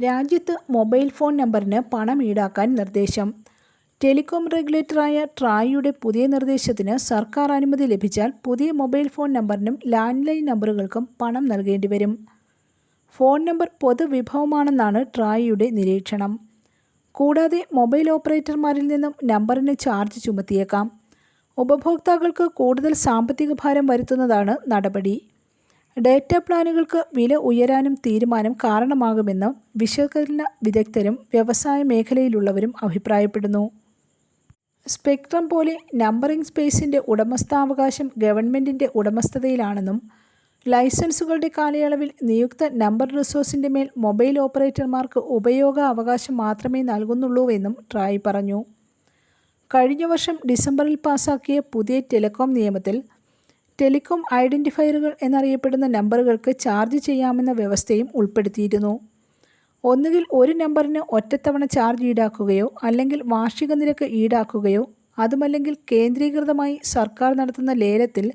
രാജ്യത്ത് mobile phone നമ്പറിന് പണം ഈടാക്കാൻ നിർദ്ദേശം. ടെലികോം റെഗുലേറ്ററായ ട്രായിയുടെ പുതിയ നിർദ്ദേശത്തിന് സർക്കാർ അനുമതി ലഭിച്ചാൽ പുതിയ മൊബൈൽ ഫോൺ നമ്പറിനും ലാൻഡ് ലൈൻ നമ്പറുകൾക്കും പണം നൽകേണ്ടി വരും. ഫോൺ നമ്പർ പൊതുവിഭവമാണെന്നാണ് ട്രായിയുടെ നിരീക്ഷണം. കൂടാതെ മൊബൈൽ ഓപ്പറേറ്റർമാരിൽ നിന്നും നമ്പറിന് ചാർജ് ചുമത്തിയേക്കാം. ഉപഭോക്താക്കൾക്ക് കൂടുതൽ സാമ്പത്തിക ഭാരം വരുത്തുന്നതാണ് നടപടി. ഡേറ്റ പ്ലാനുകൾക്ക് വില ഉയരാനും തീരുമാനം കാരണമാകുമെന്ന് വിശകലന വിദഗ്ധരും വ്യവസായ മേഖലയിലുള്ളവരും അഭിപ്രായപ്പെടുന്നു. സ്പെക്ട്രം പോലെ നമ്പറിംഗ് സ്പേസിന്റെ ഉടമസ്ഥാവകാശം ഗവൺമെന്റിന്റെ ഉടമസ്ഥതയിലാണെന്നും ലൈസൻസുകളുടെ കാലയളവിൽ നിയുക്ത നമ്പർ റിസോഴ്സിന്റെ മേൽ മൊബൈൽ ഓപ്പറേറ്റർമാർക്ക് ഉപയോഗ അവകാശം മാത്രമേ നൽകുന്നുള്ളൂവെന്നും ട്രായ് പറഞ്ഞു. കഴിഞ്ഞ വർഷം ഡിസംബറിൽ പാസാക്കിയ പുതിയ ടെലികോം നിയമത്തിൽ ടെലികോം ഐഡന്റിഫയറുകൾ എന്നറിയപ്പെടുന്ന നമ്പറുകൾക്ക് ചാർജ് ചെയ്യാമെന്ന വ്യവസ്ഥയും ഉൾപ്പെടുത്തിയിരുന്നു. ഒന്നുകിൽ ഒരു നമ്പറിന് ഒറ്റത്തവണ ചാർജ് ഈടാക്കുകയോ അല്ലെങ്കിൽ വാർഷിക നിരക്ക് ഈടാക്കുകയോ അതുമല്ലെങ്കിൽ കേന്ദ്രീകൃതമായി സർക്കാർ നടത്തുന്ന ലേലത്തിൽ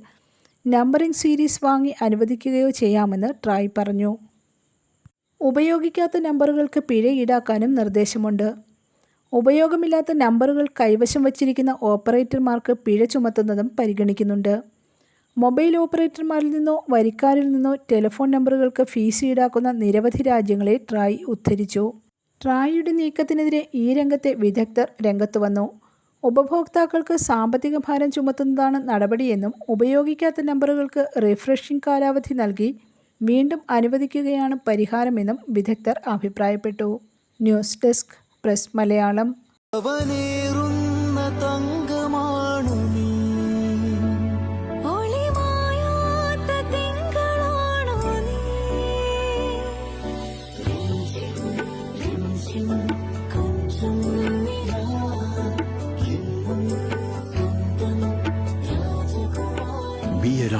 നമ്പറിംഗ് സീരീസ് വാങ്ങി അനുവദിക്കുകയോ ചെയ്യാമെന്ന് ട്രായ് പറഞ്ഞു. ഉപയോഗിക്കാത്ത നമ്പറുകൾക്ക് പിഴ ഈടാക്കാനും നിർദ്ദേശമുണ്ട്. ഉപയോഗമില്ലാത്ത നമ്പറുകൾ കൈവശം വച്ചിരിക്കുന്ന ഓപ്പറേറ്റർമാർക്ക് പിഴ ചുമത്തുന്നതും പരിഗണിക്കുന്നുണ്ട്. മൊബൈൽ ഓപ്പറേറ്റർമാരിൽ നിന്നോ വരിക്കാരിൽ നിന്നോ ടെലിഫോൺ നമ്പറുകൾക്ക് ഫീസ് ഈടാക്കുന്ന നിരവധി രാജ്യങ്ങളെ ട്രായ് ഉദ്ധരിച്ചു. ട്രായിയുടെ നീക്കത്തിനെതിരെ ഈ രംഗത്തെ വിദഗ്ധർ രംഗത്ത് വന്നു. ഉപഭോക്താക്കൾക്ക് സാമ്പത്തിക ഭാരം ചുമത്തുന്നതാണ് നടപടിയെന്നും ഉപയോഗിക്കാത്ത നമ്പറുകൾക്ക് റിഫ്രഷിംഗ് കാലാവധി നൽകി വീണ്ടും അനുവദിക്കുകയാണ് പരിഹാരമെന്നും വിദഗ്ധർ അഭിപ്രായപ്പെട്ടു. News desk press Malayalam.